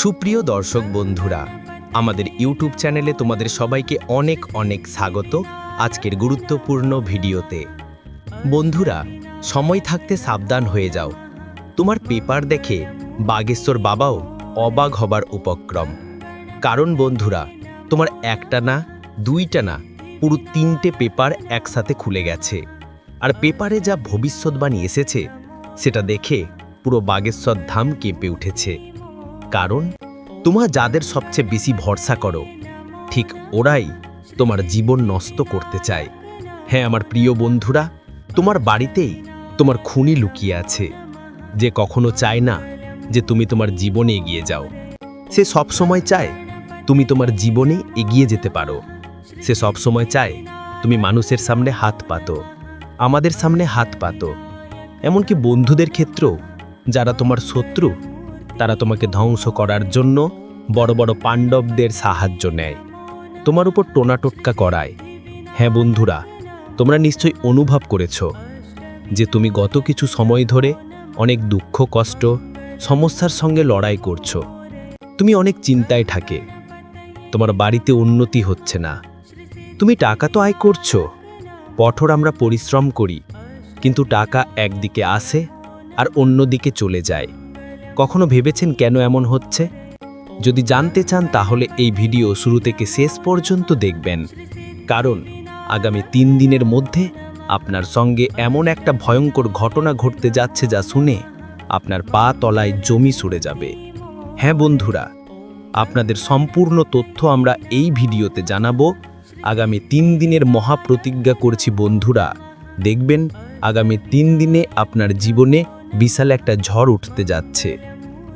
সুপ্রিয় দর্শক বন্ধুরা, আমাদের ইউটিউব চ্যানেলে তোমাদের সবাইকে অনেক অনেক স্বাগত আজকের গুরুত্বপূর্ণ ভিডিওতে। বন্ধুরা, সময় থাকতে সাবধান হয়ে যাও। তোমার পেপার দেখে বাগেশ্বর বাবাও অবাক হবার উপক্রম। কারণ বন্ধুরা, তোমার একটা না, দুইটা না, পুরো তিনটে পেপার একসাথে খুলে গেছে। আর পেপারে যা ভবিষ্যৎবাণী এসেছে, সেটা দেখে পুরো বাগেশ্বর ধাম কেঁপে উঠেছে। কারণ তোমার যাদের সবচেয়ে বেশি ভরসা করো, ঠিক ওরাই তোমার জীবন নষ্ট করতে চায়। হ্যাঁ আমার প্রিয় বন্ধুরা, তোমার বাড়িতেই তোমার খুনি লুকিয়ে আছে, যে কখনো চায় না যে তুমি তোমার জীবনে এগিয়ে যাও। সে সব সময় চায় তুমি তোমার জীবনে এগিয়ে যেতে পারো। সে সব সময় চায় তুমি মানুষের সামনে হাত পাতো, আমাদের সামনে হাত পাতো। এমনকি বন্ধুদের ক্ষেত্রেও যারা তোমার শত্রু তারা তোমাকে ধ্বংস করার জন্য বড় বড় পাণ্ডবদের সাহায্য নেয়। তোমার উপর টোনাটোটকা করায়। হ্যাঁ বন্ধুরা, তোমরা নিশ্চয়ই অনুভব করেছ যে তুমি গত কিছু সময় ধরে অনেক দুঃখ, কষ্ট, সমস্যার সঙ্গে লড়াই করছ। তুমি অনেক চিন্তায় থাকে। তোমার বাড়িতে উন্নতি হচ্ছে না। তুমি টাকা তো আয় করছ। কঠোর আমরা পরিশ্রম করি, কিন্তু টাকা একদিকে আসে আর অন্যদিকে চলে যায়। কখনো ভেবেছেন কেন এমন হচ্ছে? যদি জানতে চান, তাহলে এই ভিডিও শুরু থেকে শেষ পর্যন্ত দেখবেন। কারণ, আগামী তিন দিনের মধ্যে আপনার সঙ্গে এমন একটা ভয়ঙ্কর ঘটনা ঘটতে যাচ্ছে যা শুনে আপনার পা তলায় জমি সরে যাবে। হ্যাঁ বন্ধুরা, আপনাদের সম্পূর্ণ তথ্য আমরা এই ভিডিওতে জানাব। আগামী তিন দিনের মহাপ্রতিজ্ঞা করছি বন্ধুরা। দেখবেন, আগামী তিন দিনে আপনার জীবনে বিশাল একটা ঝড় উঠতে যাচ্ছে।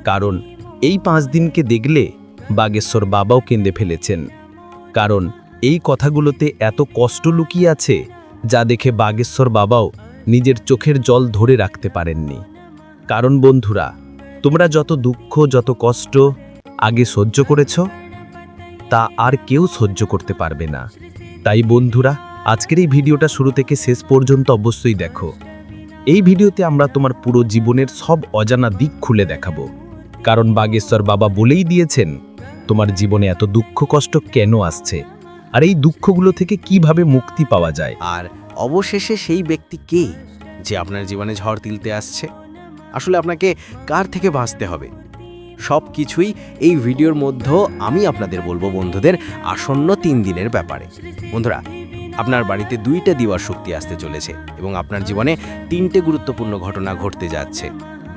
কারণ এই পাঁচ দিনকে দেখলে বাগেশ্বর বাবাও কেঁদে ফেলেছেন। কারণ এই কথাগুলোতে এত কষ্ট লুকিয়ে আছে যা দেখে বাগেশ্বর বাবাও নিজের চোখের জল ধরে রাখতে পারেননি। কারণ বন্ধুরা, তোমরা যত দুঃখ, যত কষ্ট আগে সহ্য করেছ, তা আর কেউ সহ্য করতে পারবে না। তাই বন্ধুরা, আজকের এই ভিডিওটা শুরু থেকে শেষ পর্যন্ত অবশ্যই দেখো। এই ভিডিওতে আমরা তোমার পুরো জীবনের সব অজানা দিক খুলে দেখাবো। কারণ বাগেশ্বর বাবা বলেই দিয়েছেন, তোমার জীবনে এত দুঃখ কষ্ট কেন আসছে? আর এই দুঃখগুলো থেকে কীভাবে মুক্তি পাওয়া যায়? আর অবশেষে সেই ব্যক্তি কে যে আপনার জীবনে ঝড় তিলতে আসছে? আসলে আপনাকে কার থেকে বাঁচতে হবে? সব কিছুই এই ভিডিওর মধ্যে আমি আপনাদের বলব বন্ধুদের আসন্ন তিন দিনের ব্যাপারে। বন্ধুরা, আপনার বাড়িতে দুইটা দিওয়ার শক্তি আসতে চলেছে এবং আপনার জীবনে তিনটে গুরুত্বপূর্ণ ঘটনা ঘটতে যাচ্ছে।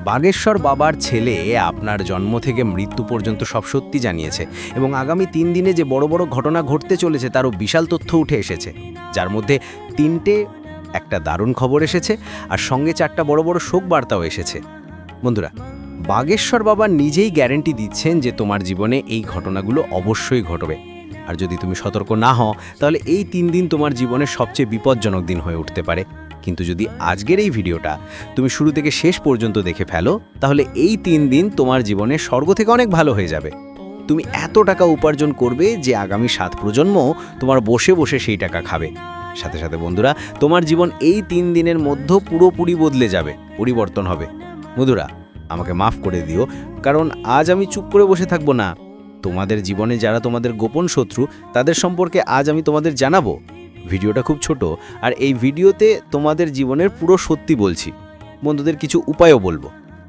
বাগেশ্বর বাবার ছেলে আপনার জন্ম থেকে মৃত্যু পর্যন্ত সব সত্যি জানিয়েছে এবং আগামী তিন দিনে যে বড় বড় ঘটনা ঘটতে চলেছে তারও বিশাল তথ্য উঠে এসেছে। যার মধ্যে তিনটে একটা দারুণ খবর এসেছে আর সঙ্গে চারটা বড় বড় শোক বার্তাও এসেছে। বন্ধুরা, বাগেশ্বর বাবা নিজেই গ্যারেন্টি দিচ্ছেন যে তোমার জীবনে এই ঘটনাগুলো অবশ্যই ঘটবে। আর যদি তুমি সতর্ক না হও, তাহলে এই তিন দিন তোমার জীবনের সবচেয়ে বিপজ্জনক দিন হয়ে উঠতে পারে। কিন্তু যদি আজকের এই ভিডিওটা তুমি শুরু থেকে শেষ পর্যন্ত দেখে ফেলো, তাহলে এই তিন দিন তোমার জীবনে স্বর্গ থেকে অনেক ভালো হয়ে যাবে। তুমি এত টাকা উপার্জন করবে যে আগামী সাত প্রজন্ম তোমার বসে বসে সেই টাকা খাবে। সাথে সাথে বন্ধুরা, তোমার জীবন এই তিন দিনের মধ্যে পুরোপুরি বদলে যাবে, পরিবর্তন হবে। বন্ধুরা, আমাকে মাফ করে দিও, কারণ আজ আমি চুপ করে বসে থাকব না। তোমাদের জীবনে যারা তোমাদের গোপন শত্রু, তাদের সম্পর্কে আজ আমি তোমাদের জানাব। ভিডিওটা খুব ছোট, আর এই ভিডিওতে তোমাদের জীবনের পুরো সত্যি বলছি। বন্ধুদের কিছু উপায়ও বলব।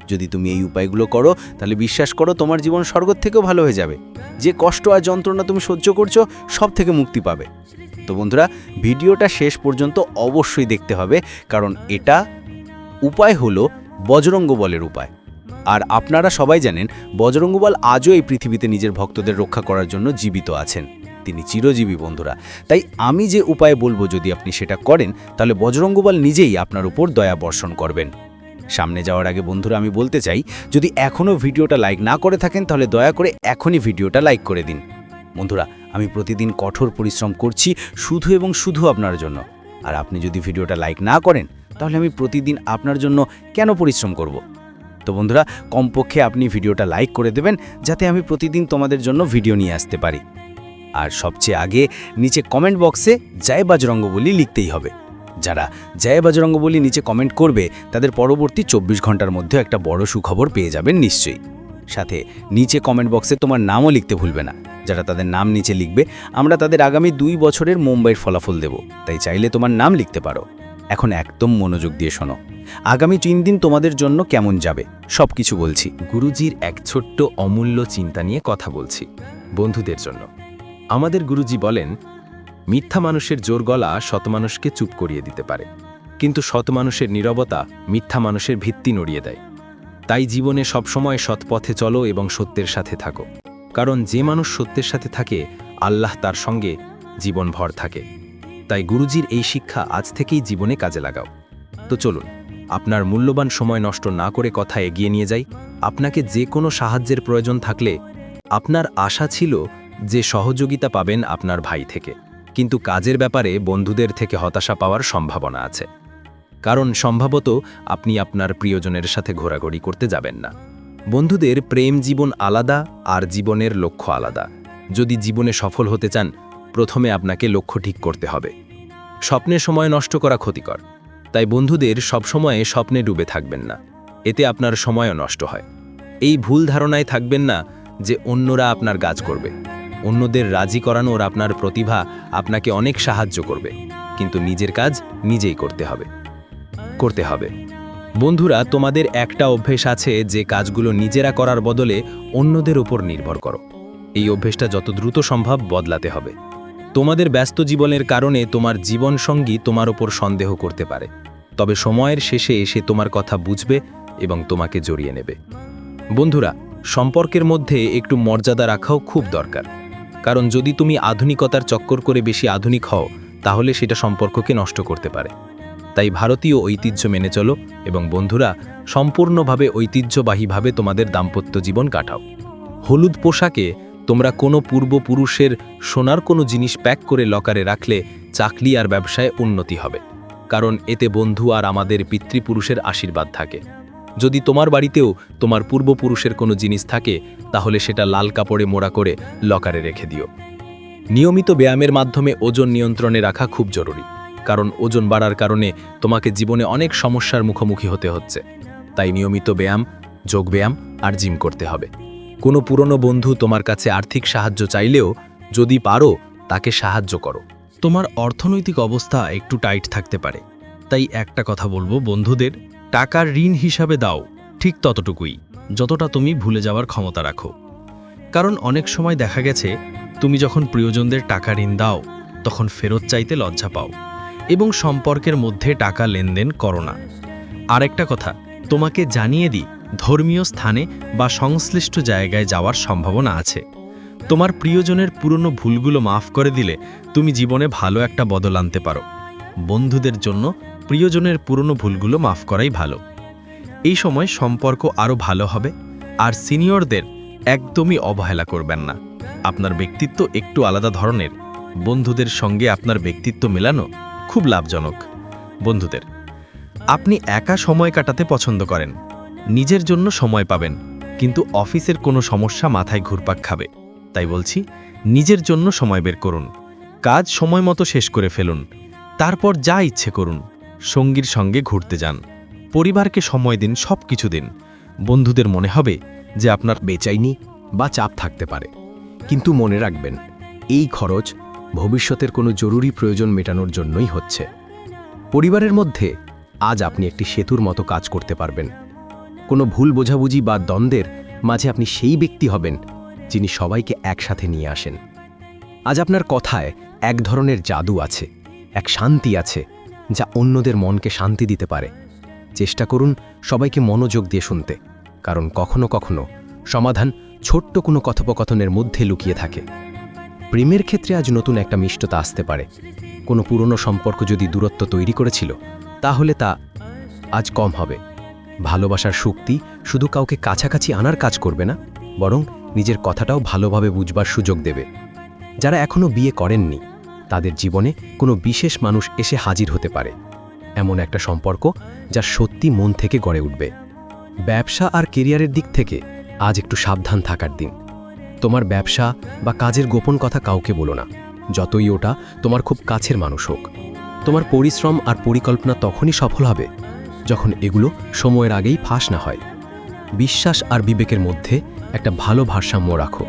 যদি তুমি এই উপায়গুলো করো, তাহলে বিশ্বাস করো তোমার জীবন স্বর্গ থেকেও ভালো হয়ে যাবে। যে কষ্ট আর যন্ত্রণা তুমি সহ্য করছ, সব থেকে মুক্তি পাবে। তো বন্ধুরা, ভিডিওটা শেষ পর্যন্ত অবশ্যই দেখতে হবে, কারণ এটা উপায় হলো বজরঙ্গ বলের উপায়। আর আপনারা সবাই জানেন বজরঙ্গ বল আজও এই পৃথিবীতে নিজের ভক্তদের রক্ষা করার জন্য জীবিত আছেন। তিনি চিরজীবী বন্ধুরা। তাই আমি যে উপায় বলব যদি আপনি সেটা করেন, তাহলে বজরঙ্গবাল নিজেই আপনার উপর দয়া বর্ষণ করবেন। সামনে যাওয়ার আগে বন্ধুরা, আমি বলতে চাই, যদি এখনও ভিডিওটা লাইক না করে থাকেন, তাহলে দয়া করে এখনই ভিডিওটা লাইক করে দিন। বন্ধুরা, আমি প্রতিদিন কঠোর পরিশ্রম করছি শুধু এবং শুধু আপনার জন্য। আর আপনি যদি ভিডিওটা লাইক না করেন, তাহলে আমি প্রতিদিন আপনার জন্য কেন পরিশ্রম করব? তো বন্ধুরা, কমপক্ষে আপনি ভিডিওটা লাইক করে দেবেন, যাতে আমি প্রতিদিন তোমাদের জন্য ভিডিও নিয়ে আসতে পারি। আর সবচেয়ে আগে নিচে কমেন্ট বক্সে জয় বাজরঙ্গ বলি লিখতেই হবে। যারা জয় বাজরঙ্গ বলি নিচে কমেন্ট করবে, তাদের পরবর্তী চব্বিশ ঘণ্টার মধ্যে একটা বড় সুখবর পেয়ে যাবেন নিশ্চয়ই। সাথে নিচে কমেন্ট বক্সে তোমার নামও লিখতে ভুলবে না। যারা তাদের নাম নিচে লিখবে, আমরা তাদের আগামী দুই বছরের মুম্বাইয়ের ফলাফল দেব। তাই চাইলে তোমার নাম লিখতে পারো। এখন একদম মনোযোগ দিয়ে শোনো। আগামী তিন দিন তোমাদের জন্য কেমন যাবে? সব কিছু বলছি। গুরুজির এক ছোট্ট অমূল্য চিন্তা নিয়ে কথা বলছি। বন্ধুদের জন্য। আমাদের গুরুজি বলেন, মিথ্যা মানুষের জোর গলা শত মানুষকে চুপ করিয়ে দিতে পারে। কিন্তু শত মানুষের নীরবতা মিথ্যা মানুষের ভিত্তি নড়িয়ে দেয়। তাই জীবনে সবসময় সৎ পথে চলো এবং সত্যের সাথে থাকো। কারণ যে মানুষ সত্যের সাথে থাকে, আল্লাহ তার সঙ্গে জীবনভর থাকে। তাই গুরুজির এই শিক্ষা আজ থেকেই জীবনে কাজে লাগাও। তো চলুন, আপনার মূল্যবান সময় নষ্ট না করে কথা এগিয়ে নিয়ে যাই। আপনাকে যে কোনো সাহায্যের প্রয়োজন থাকলে আপনার আশা ছিল যে সহযোগিতা পাবেন আপনার ভাই থেকে। কিন্তু কাজের ব্যাপারে বন্ধুদের থেকে হতাশা পাওয়ার সম্ভাবনা আছে। কারণ সম্ভবত আপনি আপনার প্রিয়জনের সাথে ঘোরাঘুরি করতে যাবেন না। বন্ধুদের প্রেম জীবন আলাদা আর জীবনের লক্ষ্য আলাদা। যদি জীবনে সফল হতে চান, প্রথমে আপনাকে লক্ষ্য ঠিক করতে হবে। স্বপ্নে সময় নষ্ট করা ক্ষতিকর। তাই বন্ধুদের সবসময়ে স্বপ্নে ডুবে থাকবেন না। এতে আপনার সময়ও নষ্ট হয়। এই ভুল ধারণায় থাকবেন না যে অন্যরা আপনার কাজ করবে। অন্যদের রাজি করানোর আপনার প্রতিভা আপনাকে অনেক সাহায্য করবে। কিন্তু নিজের কাজ নিজেই করতে হবে। করতে হবে। বন্ধুরা, তোমাদের একটা অভ্যেস আছে যে কাজগুলো নিজেরা করার বদলে অন্যদের উপর নির্ভর করো। এই অভ্যেসটা যত দ্রুত সম্ভব বদলাতে হবে। তোমাদের ব্যস্ত জীবনের কারণে তোমার জীবনসঙ্গী তোমার ওপর সন্দেহ করতে পারে। তবে সময়ের শেষে এসে তোমার কথা বুঝবে এবং তোমাকে জড়িয়ে নেবে। বন্ধুরা, সম্পর্কের মধ্যে একটু মর্যাদা রাখাও খুব দরকার। কারণ যদি তুমি আধুনিকতার চক্কর করে বেশি আধুনিক হও, তাহলে সেটা সম্পর্ককে নষ্ট করতে পারে। তাই ভারতীয় ঐতিহ্য মেনে চলো এবং বন্ধুরা, সম্পূর্ণভাবে ঐতিহ্যবাহীভাবে তোমাদের দাম্পত্য জীবন কাটাও। হলুদ পোশাকে তোমরা কোনো পূর্বপুরুষের সোনার কোনো জিনিস প্যাক করে লকারে রাখলে চাকরি আর ব্যবসায় উন্নতি হবে। কারণ এতে বন্ধু আর আমাদের পিতৃপুরুষের আশীর্বাদ থাকে। যদি তোমার বাড়িতেও তোমার পূর্বপুরুষের কোনো জিনিস থাকে, তাহলে সেটা লাল কাপড়ে মোড়া করে লকারে রেখে দিও। নিয়মিত ব্যায়ামের মাধ্যমে ওজন নিয়ন্ত্রণে রাখা খুব জরুরি, কারণ ওজন বাড়ার কারণে তোমাকে জীবনে অনেক সমস্যার মুখোমুখি হতে হচ্ছে। তাই নিয়মিত ব্যায়াম যোগব্যায়াম আর জিম করতে হবে। কোনো পুরনো বন্ধু তোমার কাছে আর্থিক সাহায্য চাইলেও যদি পারো, তাকে সাহায্য করো। তোমার অর্থনৈতিক অবস্থা একটু টাইট থাকতে পারে। তাই একটা কথা বলব বন্ধুদের টাকার ঋণ হিসাবে দাও, ঠিক ততটুকুই, যতটা তুমি ভুলে যাওয়ার ক্ষমতা রাখো। কারণ অনেক সময় দেখা গেছে, তুমি যখন প্রিয়জনদের টাকা ঋণ দাও, তখন ফেরত চাইতে লজ্জা পাও এবং সম্পর্কের মধ্যে টাকা লেনদেন করো না। আরেকটা কথা, তোমাকে জানিয়ে দিই, ধর্মীয় স্থানে বা সংশ্লিষ্ট জায়গায় যাওয়ার সম্ভাবনা আছে। তোমার প্রিয়জনের পুরনো ভুলগুলো মাফ করে দিলে তুমি জীবনে ভালো একটা বদল আনতে পারো। বন্ধুদের জন্য প্রিয়জনের পুরনো ভুলগুলো মাফ করাই ভালো। এই সময় সম্পর্ক আরও ভালো হবে আর সিনিয়রদের একদমই অবহেলা করবেন না। আপনার ব্যক্তিত্ব একটু আলাদা ধরনের। বন্ধুদের সঙ্গে আপনার ব্যক্তিত্ব মেলানো খুব লাভজনক। বন্ধুদের, আপনি একা সময় কাটাতে পছন্দ করেন। নিজের জন্য সময় পাবেন, কিন্তু অফিসের কোনো সমস্যা মাথায় ঘুরপাক খাবে। তাই বলছি, নিজের জন্য সময় বের করুন। কাজ সময় মতো শেষ করে ফেলুন। তারপর যা ইচ্ছে করুন। সঙ্গীর সঙ্গে ঘুরতে যান। পরিবারকে সময় দিন সব কিছু দিন। বন্ধুদের মনে হবে যে আপনার বেচাইনি বা চাপ থাকতে পারে। কিন্তু মনে রাখবেন, এই খরচ ভবিষ্যতের কোনো জরুরি প্রয়োজন মেটানোর জন্যই হচ্ছে। পরিবারের মধ্যে আজ আপনি একটি সেতুর মতো কাজ করতে পারবেন। কোনো ভুল বোঝাবুঝি বা দ্বন্দ্বের মাঝে আপনি সেই ব্যক্তি হবেন যিনি সবাইকে একসাথে নিয়ে আসেন। আজ আপনার কথায় এক ধরনের জাদু আছে, এক শান্তি আছে যা অন্যদের মনকে শান্তি দিতে পারে। চেষ্টা করুন সবাইকে মনোযোগ দিয়ে শুনতে, কারণ কখনো কখনো সমাধান ছোট্ট কোনো কথোপকথনের মধ্যে লুকিয়ে থাকে। প্রেমের ক্ষেত্রে আজ নতুন একটা মিষ্টতা আসতে পারে। কোনো পুরনো সম্পর্ক যদি দূরত্ব তৈরি করেছিল, তাহলে তা আজ কম হবে। ভালোবাসার শক্তি শুধু কাউকে কাছাকাছি আনার কাজ করবে না, বরং নিজের কথাটাও ভালোভাবে বুঝবার সুযোগ দেবে। যারা এখনও বিয়ে করেননি তাদের জীবনে কোনো বিশেষ মানুষ এসে হাজির হতে পারে। এমন একটা সম্পর্ক যা সত্যি মন থেকে গড়ে উঠবে। ব্যবসা আর কেরিয়ারের দিক থেকে আজ একটু সাবধান থাকার দিন। তোমার ব্যবসা বা কাজের গোপন কথা কাউকে বলো না। যতই ওটা তোমার খুব কাছের মানুষ হোক। তোমার পরিশ্রম আর পরিকল্পনা তখনই সফল হবে, যখন এগুলো সময়ের আগেই ফাঁস না হয়। বিশ্বাস আর বিবেকের মধ্যে একটা ভালো ভারসাম্য রাখো।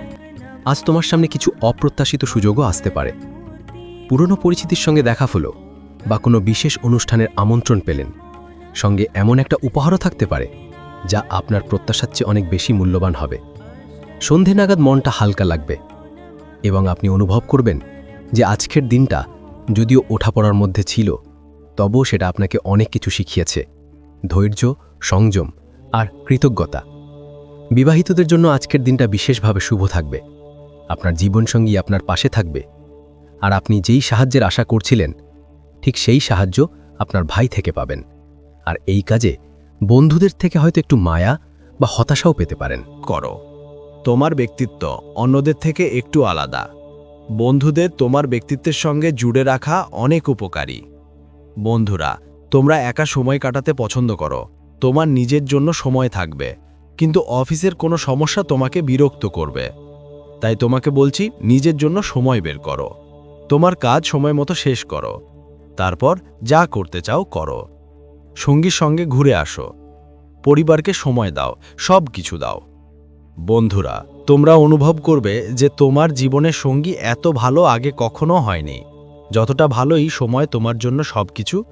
আজ তোমার সামনে কিছু অপ্রত্যাশিত সুযোগও আসতে পারে। পুরনো পরিচিতির সঙ্গে দেখা হলো বা কোনো বিশেষ অনুষ্ঠানের আমন্ত্রণ পেলেন। সঙ্গে এমন একটা উপহারও থাকতে পারে, যা আপনার প্রত্যাশার চেয়ে অনেক বেশি মূল্যবান হবে। সন্ধে নাগাদ মনটা হালকা লাগবে এবং আপনি অনুভব করবেন যে আজকের দিনটা যদিও ওঠাপড়ার মধ্যে ছিল, তবুও সেটা আপনাকে অনেক কিছু শিখিয়েছে। ধৈর্য, সংযম আর কৃতজ্ঞতা। বিবাহিতদের জন্য আজকের দিনটা বিশেষভাবে শুভ থাকবে। আপনার জীবনসঙ্গী আপনার পাশে থাকবে। আর আপনি যেই সাহায্যের আশা করছিলেন, ঠিক সেই সাহায্য আপনার ভাই থেকে পাবেন। আর এই কাজে বন্ধুদের থেকে হয়তো একটু মায়া বা হতাশাও পেতে পারেন। করো। তোমার ব্যক্তিত্ব অন্যদের থেকে একটু আলাদা। বন্ধুদের তোমার ব্যক্তিত্বের সঙ্গে জুড়ে রাখা অনেক উপকারী। বন্ধুরা, তোমরা একা সময় কাটাতে পছন্দ করো। তোমার নিজের জন্য সময় থাকবে। কিন্তু অফিসের কোনো সমস্যা তোমাকে বিরক্ত করবে। তাই তোমাকে বলছি, নিজের জন্য সময় বের করো। তোমার কাজ সময় মতো শেষ করো। তারপর যা করতে চাও করো। সঙ্গীর সঙ্গে ঘুরে আসো। পরিবারকে সময় দাও, সব কিছু দাও। বন্ধুরা, তোমরা অনুভব করবে যে তোমার জীবনের সঙ্গী এত ভালো আগে কখনো হয়নি। যতটা ভালোই সময় তোমার জন্য সবকিছু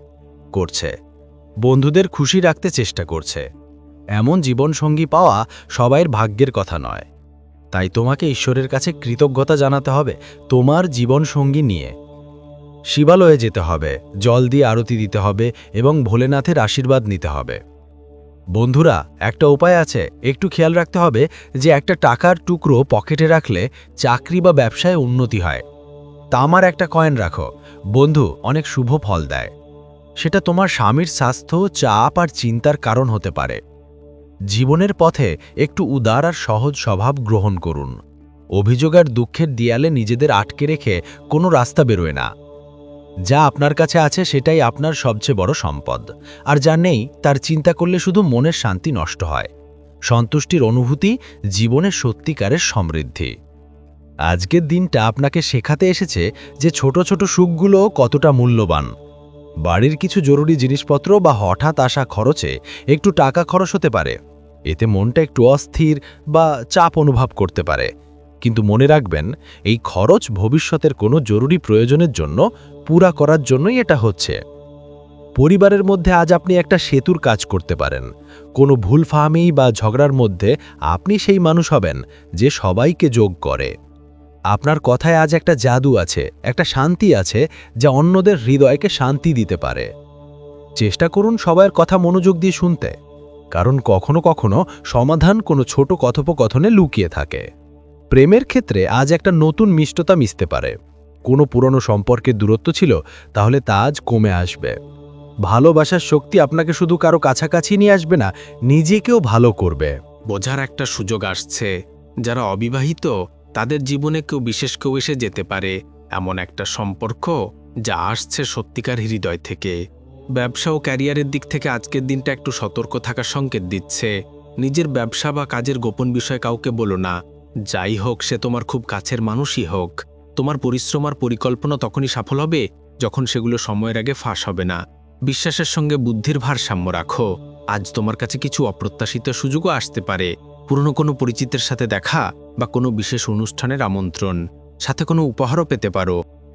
করছে। বন্ধুদের খুশি রাখতে চেষ্টা করছে। এমন জীবনসঙ্গী পাওয়া সবাইয়ের ভাগ্যের কথা নয়। তাই তোমাকে ঈশ্বরের কাছে কৃতজ্ঞতা জানাতে হবে তোমার জীবন সঙ্গী নিয়ে। শিবালয়ে যেতে হবে, জল দিয়ে আরতি দিতে হবে এবং ভোলেনাথের আশীর্বাদ নিতে হবে। বন্ধুরা, একটা উপায় আছে, একটু খেয়াল রাখতে হবে যে একটা টাকার টুকরো পকেটে রাখলে চাকরি বা ব্যবসায় উন্নতি হয়। তামার একটা কয়েন রাখো। বন্ধু, অনেক শুভ ফল দেয়। সেটা তোমার স্বামীর স্বাস্থ্য, চাপ আর চিন্তার কারণ হতে পারে। জীবনের পথে একটু উদার আর সহজ স্বভাব গ্রহণ করুন। অভিযোগ আর দুঃখের দিয়ালে নিজেদের আটকে রেখে কোনো রাস্তা বেরোয় না। যা আপনার কাছে আছে সেটাই আপনার সবচেয়ে বড় সম্পদ। আর যা নেই, তার চিন্তা করলে শুধু মনের শান্তি নষ্ট হয়। সন্তুষ্টির অনুভূতি জীবনের সত্যিকারের সমৃদ্ধি। আজকের দিনটা আপনাকে শেখাতে এসেছে যে ছোট ছোট সুখগুলো কতটা মূল্যবান। বাড়ির কিছু জরুরি জিনিসপত্র বা হঠাৎ আসা খরচে একটু টাকা খরচ হতে পারে। এতে মনটা একটু অস্থির বা চাপ অনুভব করতে পারে। কিন্তু মনে রাখবেন, এই খরচ ভবিষ্যতের কোনো জরুরি প্রয়োজনের জন্য পুরা করার জন্যই এটা হচ্ছে। পরিবারের মধ্যে আজ আপনি একটা সেতুর কাজ করতে পারেন। কোনো ভুলফাহামি বা ঝগড়ার মধ্যে আপনি সেই মানুষ হবেন যে সবাইকে যোগ করে। আপনার কথায় আজ একটা জাদু আছে, একটা শান্তি আছে যা অন্যদের হৃদয়কে শান্তি দিতে পারে। চেষ্টা করুন সবার কথা মনোযোগ দিয়ে শুনতে। কারণ কখনো কখনো সমাধান কোনো ছোট কথোপকথনে লুকিয়ে থাকে। প্রেমের ক্ষেত্রে আজ একটা নতুন মিষ্টতা মিশতে পারে। কোনো পুরনো সম্পর্কের দূরত্ব ছিল, তাহলে তা আজ কমে আসবে। ভালোবাসার শক্তি আপনাকে শুধু কারও কাছাকাছি নিয়ে আসবে না, নিজেকেও ভালো করবে। বোঝার একটা সুযোগ আসছে। যারা অবিবাহিত, তাদের জীবনে কেউ বিশেষ কেউ এসে যেতে পারে, এমন একটা সম্পর্ক যা আসছে সত্যিকার হৃদয় থেকে। ব্যবসা ও ক্যারিয়ারের দিক থেকে আজকের দিনটা একটু সতর্ক থাকার সংকেত দিচ্ছে। নিজের ব্যবসা বা কাজের গোপন বিষয় কাউকে বলো না। যাই হোক, সে তোমার খুব কাছের মানুষই হোক। তোমার পরিশ্রম আর পরিকল্পনা তখনই সফল হবে যখন সেগুলো সময়ের আগে ফাঁস হবে না। বিশ্বাসের সঙ্গে বুদ্ধির ভারসাম্য রাখো। আজ তোমার কাছে কিছু অপ্রত্যাশিত সুযোগও আসতে পারে। পুরনো কোনো পরিচিতের সাথে দেখা বা কোনো বিশেষ অনুষ্ঠানের আমন্ত্রণ। সাথে কোনো উপহারও পেতে পারো।